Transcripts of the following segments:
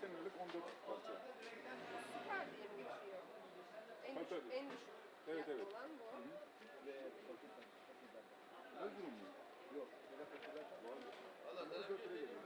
80 liralık 14 parça. Süper diye geçiyor? En Tabii, en düşük Evet, fiyatlı evet. olan bu. Durum mu? Yok. Valla 14 lira geliyor.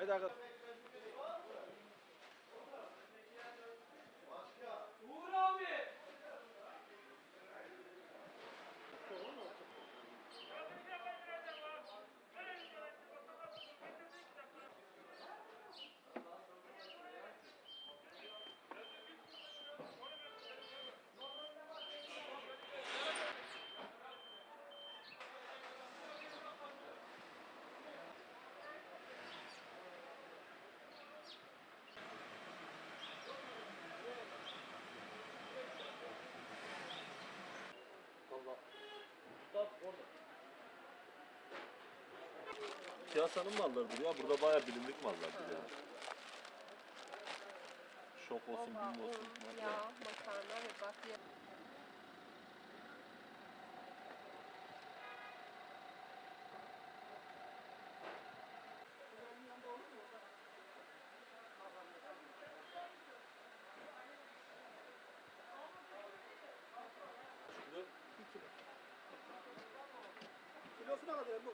아니다 Piyasanın mallarıdır ya. Burada bayağı bilindik mallardır yani. Şok olsun, Oba, bim olsun. un, Kilosuna kadar bu.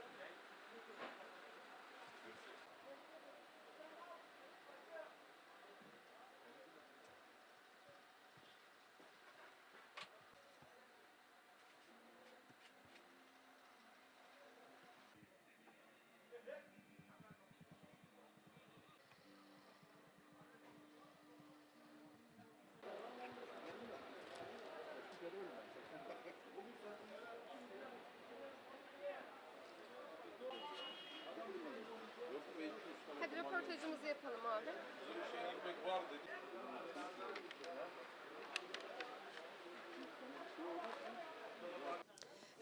Hadi röportajımızı yapalım abi.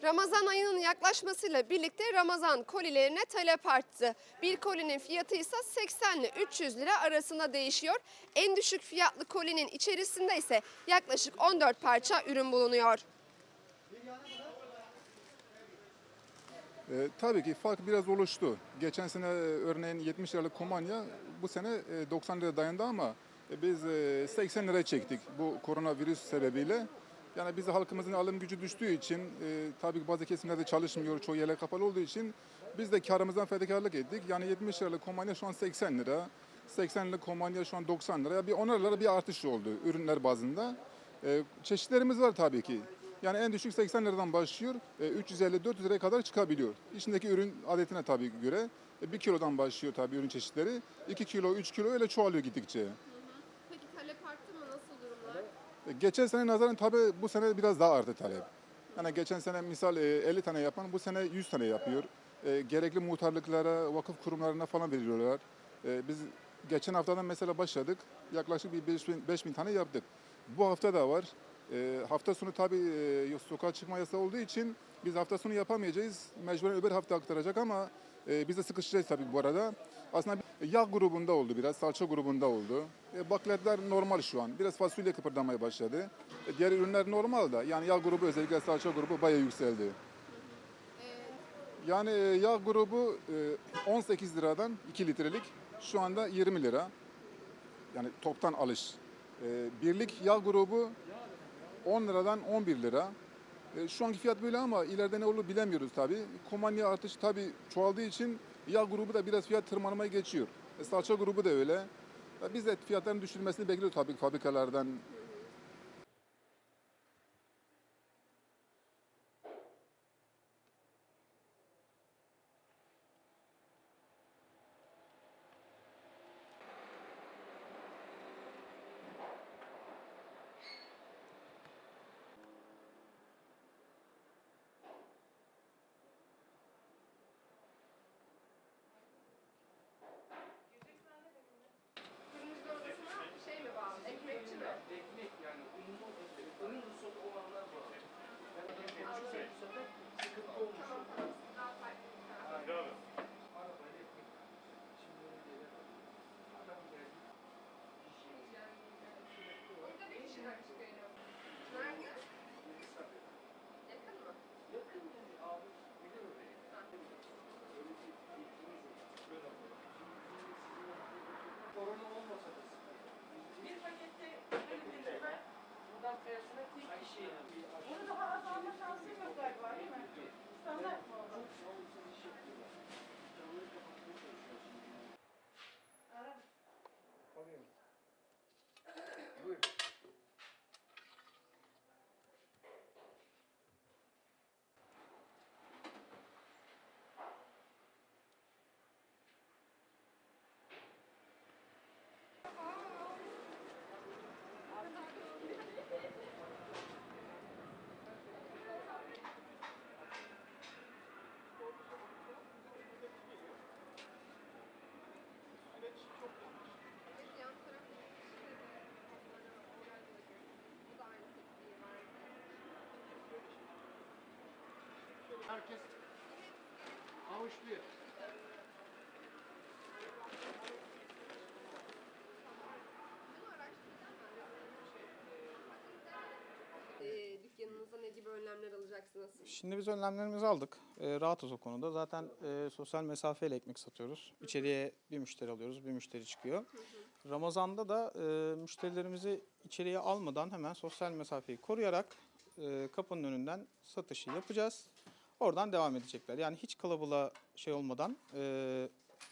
Ramazan ayının yaklaşmasıyla birlikte Ramazan kolilerine talep arttı. Bir kolinin fiyatı ise 80 ile 300 lira arasında değişiyor. En düşük fiyatlı kolinin içerisinde ise yaklaşık 14 parça ürün bulunuyor. E, tabii ki fark biraz oluştu. Geçen sene e, örneğin 70 liralık komanya bu sene e, 90 lira dayandı ama e, biz e, 80 lira çektik bu koronavirüs sebebiyle. Yani biz halkımızın alım gücü düştüğü için e, tabii ki bazı kesimlerde çalışmıyor, çoğu yerler kapalı olduğu için biz de karımızdan fedakarlık ettik. Yani 70 liralık komanya şu an 80 lira, 80 liralık komanya şu an 90 lira. Bir 10 lira bir artış oldu ürünler bazında. E, çeşitlerimiz var tabii ki. Yani en düşük 80 liradan başlıyor, e, 350-400 liraya kadar çıkabiliyor. İçindeki ürün adetine tabii göre. 1 kilodan başlıyor tabii ürün çeşitleri. 2 kilo, 3 kilo öyle çoğalıyor gittikçe. Peki talep arttı mı? Nasıl durumlar? E, Geçen sene nazaran tabii bu sene biraz daha arttı talep. Yani geçen sene misal e, 50 tane yapan bu sene 100 tane yapıyor. E, Gerekli muhtarlıklara, vakıf kurumlarına falan veriliyorlar. E, Biz geçen haftadan mesela başladık. Yaklaşık bir 5000 5000 tane yaptık. Bu hafta da var. E, Hafta sonu tabii e, sokağa çıkma yasağı olduğu için biz hafta sonu yapamayacağız. Mecburen öbür hafta aktaracak ama e, biz de sıkışacağız tabii bu arada. Aslında yağ grubunda oldu biraz, salça grubunda oldu. E, bakliyatlar normal şu an. Biraz fasulye kıpırdamaya başladı. E, diğer ürünler normal da. Yani yağ grubu özellikle salça grubu bayağı yükseldi. Yani e, yağ grubu e, 18 liradan 2 litrelik şu anda 20 lira. Yani toptan alış. E, Birlik yağ grubu 10 liradan 11 lira. E, Şu anki fiyat böyle ama ileride ne olur bilemiyoruz tabii. Komanya artışı tabii çoğaldığı için Yağ grubu da biraz fiyat tırmanmaya geçiyor. E, salça grubu da öyle. E, biz de fiyatların düşürülmesini bekliyoruz tabii fabrikalardan. Herkes avuçluyor. Ee, dükkanınıza ne gibi önlemler alacaksınız? Şimdi biz önlemlerimizi aldık. Ee, rahatız o konuda. Zaten e, sosyal mesafeyle ekmek satıyoruz. İçeriye bir müşteri alıyoruz, bir müşteri çıkıyor. Ramazan'da da e, müşterilerimizi içeriye almadan hemen sosyal mesafeyi koruyarak e, kapının önünden satışı yapacağız. Oradan devam edecekler. Yani hiç kalabalığa şey olmadan, e,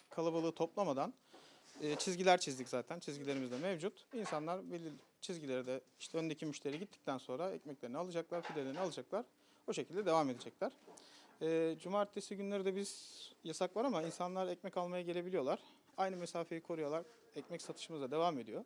kalabalığı toplamadan e, çizgiler çizdik zaten. Çizgilerimiz de mevcut. İnsanlar belli çizgileri de işte öndeki müşteri gittikten sonra ekmeklerini alacaklar, pidelerini alacaklar. O şekilde devam edecekler. E, cumartesi günleri de biz yasak var ama insanlar ekmek almaya gelebiliyorlar. Aynı mesafeyi koruyorlar. Ekmek satışımız da devam ediyor.